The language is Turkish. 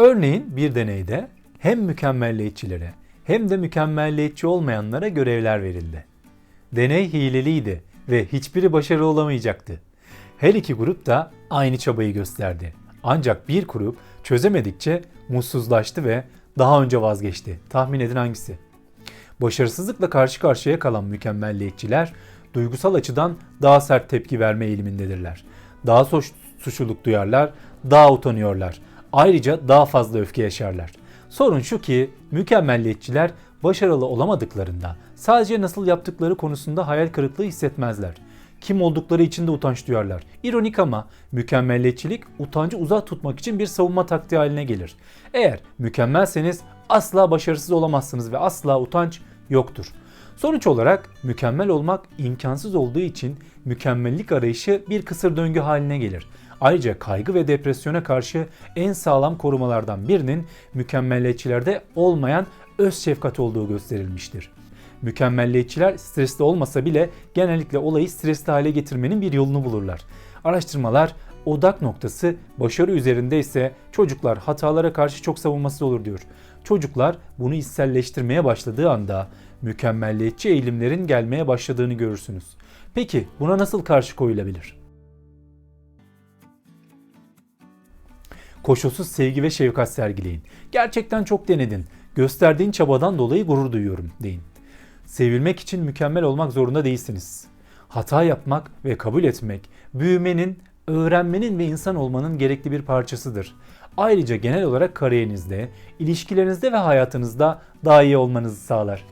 Örneğin bir deneyde hem mükemmelliyetçilere hem de mükemmelliyetçi olmayanlara görevler verildi. Deney hileliydi ve hiçbiri başarılı olamayacaktı. Her iki grup da aynı çabayı gösterdi. Ancak bir grup çözemedikçe mutsuzlaştı ve daha önce vazgeçti. Tahmin edin hangisi? Başarısızlıkla karşı karşıya kalan mükemmelliyetçiler duygusal açıdan daha sert tepki verme eğilimindedirler. Daha suç, suçluluk duyarlar, daha utanıyorlar. Ayrıca daha fazla öfke yaşarlar. Sorun şu ki mükemmelliyetçiler başarılı olamadıklarında sadece nasıl yaptıkları konusunda hayal kırıklığı hissetmezler. Kim oldukları için de utanç duyarlar. İronik ama mükemmelliyetçilik utancı uzak tutmak için bir savunma taktiği haline gelir. Eğer mükemmelseniz asla başarısız olamazsınız ve asla utanç yoktur. Sonuç olarak mükemmel olmak imkansız olduğu için mükemmellik arayışı bir kısır döngü haline gelir. Ayrıca kaygı ve depresyona karşı en sağlam korumalardan birinin mükemmelliyetçilerde olmayan öz şefkat olduğu gösterilmiştir. Mükemmelliyetçiler stresli olmasa bile genellikle olayı stresli hale getirmenin bir yolunu bulurlar. Araştırmalar odak noktası başarı üzerinde ise çocuklar hatalara karşı çok savunmasız olur diyor. Çocuklar bunu içselleştirmeye başladığı anda mükemmelliyetçi eğilimlerin gelmeye başladığını görürsünüz. Peki buna nasıl karşı koyulabilir? Koşulsuz sevgi ve şefkat sergileyin. Gerçekten çok denedin. Gösterdiğin çabadan dolayı gurur duyuyorum deyin. Sevilmek için mükemmel olmak zorunda değilsiniz. Hata yapmak ve kabul etmek büyümenin, öğrenmenin ve insan olmanın gerekli bir parçasıdır. Ayrıca genel olarak kariyerinizde, ilişkilerinizde ve hayatınızda daha iyi olmanızı sağlar.